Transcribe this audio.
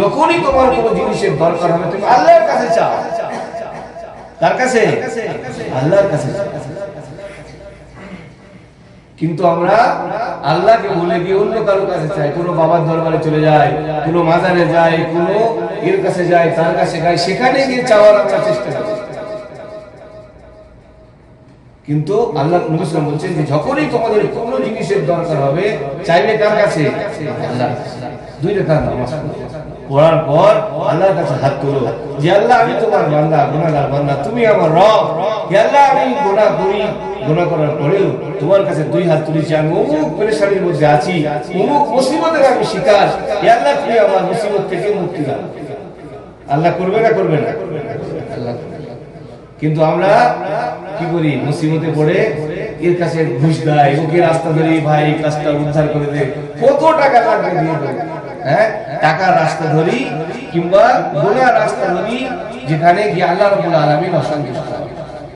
যখনই তোমার জিনিসের দরকার হবে, তুমি আল্লাহর কাছে চাও। কার কাছে? আল্লাহর কাছে কিন্তু আমরা আল্লাহকে বলে গিয়ে অন্য কারও কাছে চাই। কোনো বাবার দরবারে চলে যায়, কোনো মাজারে যায়, কোনো এর কাছে যায়, তার কাছে যায়, সেখানে গিয়ে চাওয়ার আমরা চেষ্টা করি। কিন্তু আল্লাহ নবী বলছেন যে যখনই তোমাদের কোনো জিনিসের দরকার হবে, চাইলে কার কাছে? আল্লাহর কাছে। দুই রেখাত নামাজ পড়ার পর আল্লাহর কাছে হাত তোলো। যে আল্লাহ, আমি তোমার বান্দা বান্দা, তুমি আমার রব। আল্লাহ, আমি করি করার পরেও তোমার কাছে দুই হাত তুলেছি। আমি অমুক মধ্যে আছি, অমুক মুসিবতের আমি শিকার। আল্লাহ, তুমি আমার মুসিবত থেকে মুক্তি দাও। আল্লাহ করবে না করবে না? আল্লাহ। কিন্তু আমরা কি করি? মুসিবতে পড়ে এর কাছে ঘুষ দেয়। ওকে রাস্তা ধরে, ভাই কাজটা উদ্ধার করে দে। কত টাকা লাগবে দিয়ে হ্যাঁ? টাকার রাস্তা ধরি কিংবা গোনা রাস্তা ধরি, যেখানে গিয়ে আল্লাহ রাব্বুল আলামিন অসন্তুষ্ট।